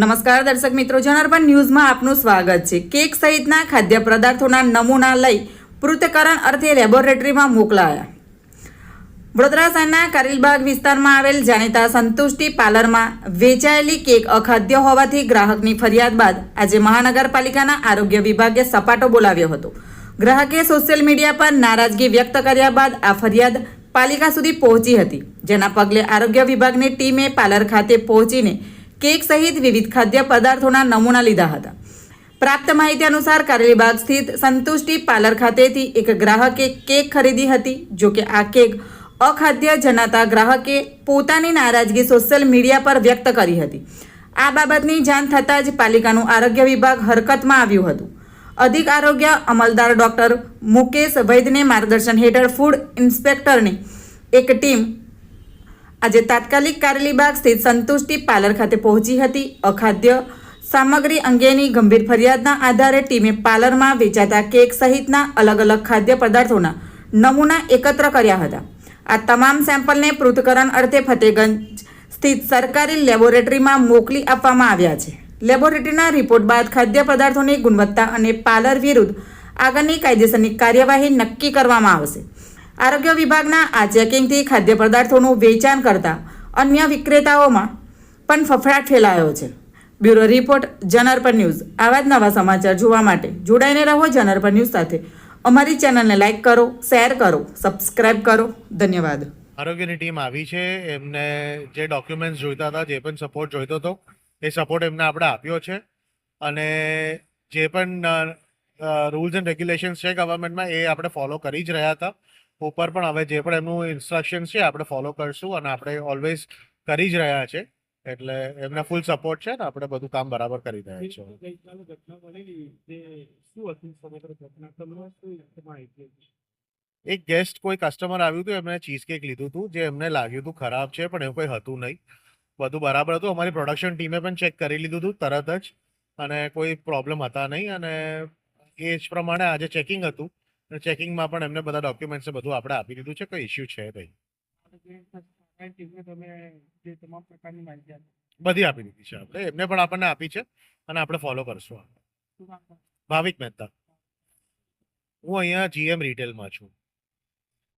નમસ્કાર દર્શક મિત્રો જનાર્પણ ન્યૂઝમાં આપનું સ્વાગત છે. કેક સહિતના ખાદ્ય પદાર્થોના નમૂના લઈ પૃથ્થકરણ અર્થે લેબોરેટરીમાં મોકલાયા. વડોદરા શહેરના કારેલબાગ વિસ્તારમાં આવેલ જાણીતા સંતુષ્ટિ પાર્લરમાં વેચાયેલી કેક અખાદ્ય હોવાથી ગ્રાહકની ફરિયાદ બાદ આજે મહાનગરપાલિકાના આરોગ્ય વિભાગે સપાટો બોલાવ્યો હતો. ગ્રાહકે સોશિયલ મીડિયા પર નારાજગી વ્યક્ત કર્યા બાદ આ ફરિયાદ પાલિકા સુધી પહોંચી હતી, જેના પગલે આરોગ્ય વિભાગની ટીમે પાર્લર ખાતે પહોંચીને કેક સહિત વિવિધ ખાદ્ય પદાર્થોના નમૂના લીધા હતા. પ્રાપ્ત માહિતી અનુસાર કારેલીબાગ સ્થિત સંતુષ્ટિ પાર્લર ખાતેથી એક ગ્રાહકે કેક ખરીદી હતી, જો કે આ કેક અખાદ્ય જણાતા ગ્રાહકે પોતાની નારાજગી સોશિયલ મીડિયા પર વ્યક્ત કરી હતી. આ બાબતની જાણ થતાં જ પાલિકાનું આરોગ્ય વિભાગ હરકતમાં આવ્યું હતું. અધિક આરોગ્ય અમલદાર ડોક્ટર મુકેશ વૈદને માર્ગદર્શન હેઠળ ફૂડ ઇન્સ્પેક્ટરની એક ટીમ આજે તાત્કાલિક કારેલીબાગ સ્થિત સંતુષ્ટિ પાર્લર ખાતે પહોંચી હતી. અખાદ્ય સામગ્રી અંગેની ગંભીર ફરિયાદના આધારે ટીમે પાર્લરમાં વેચાતા કેક સહિતના અલગ અલગ ખાદ્ય પદાર્થોના નમૂના એકત્ર કર્યા હતા. આ તમામ સેમ્પલને પૃથ્થકરણ અર્થે ફતેગંજ સ્થિત સરકારી લેબોરેટરીમાં મોકલી આપવામાં આવ્યા છે. લેબોરેટરીના રિપોર્ટ બાદ ખાદ્ય પદાર્થોની ગુણવત્તા અને પાર્લર વિરુદ્ધ આગળની કાયદેસરની કાર્યવાહી નક્કી કરવામાં આવશે. આરોગ્ય વિભાગના આ ચેકિંગથી ખાદ્ય પદાર્થોનું વેચાણ કરતા અન્ય વિક્રેતાઓમાં પણ ફફડાટ ફેલાયો છે. બ્યુરો રિપોર્ટ જનરપર ન્યૂઝ. આવા જ નવા સમાચાર જોવા માટે જોડાઈને રહો જનરપર ન્યૂઝ સાથે. અમારી ચેનલને લાઇક કરો, શેર કરો, સબસ્ક્રાઇબ કરો. ધન્યવાદ. આરોગ્યની ટીમ આવી છે. એમને જે ડોક્યુમેન્ટ્સ જોઈતા હતા, જે પણ સપોર્ટ જોઈતો હતો, એ સપોર્ટ એમને આપણે આપ્યો છે. અને જે પણ રૂલ્સ એન્ડ રેગ્યુલેશન્સ છે ગવર્મેન્ટમાં એ આપણે ફોલો કરી જ રહ્યા હતા. ઉપર પણ હવે જે પણ એમનું ઇન્સ્ટ્રક્શન્સ છે આપણે ફોલો કરશું અને આપણે ઓલવેઝ કરી જ રહ્યા છે. એટલે એમને ફૂલ સપોર્ટ છે ને આપણે બધું કામ બરાબર કરી રહ્યા છીએ? એક ગેસ્ટ કોઈ કસ્ટમર આવ્યું હતું એમને ચીઝ કેક લીધું હતું જે એમને લાગ્યું હતું ખરાબ છે પણ એવું કંઈ હતું નહીં. બધું બરાબર હતું. અમારી પ્રોડક્શન ટીમે પણ ચેક કરી લીધું હતું તરત જ. અને કોઈ પ્રોબ્લેમ હતા નહીં. અને એ જ પ્રમાણે આજે ચેકિંગ હતું. ચેકિંગમાં પણ એમને બધા ડોક્યુમેન્ટ્સ બધું આપણે આપી દીધું છે. કોઈ ઇસ્યુ છે આપી બધી આપી દીધી છે આપણે. એમને પણ આપણને આપી છે અને આપણે ફોલો કરશું. ભાવિક મહેતા. હું અહીંયા જીએમ રિટેલમાં છું.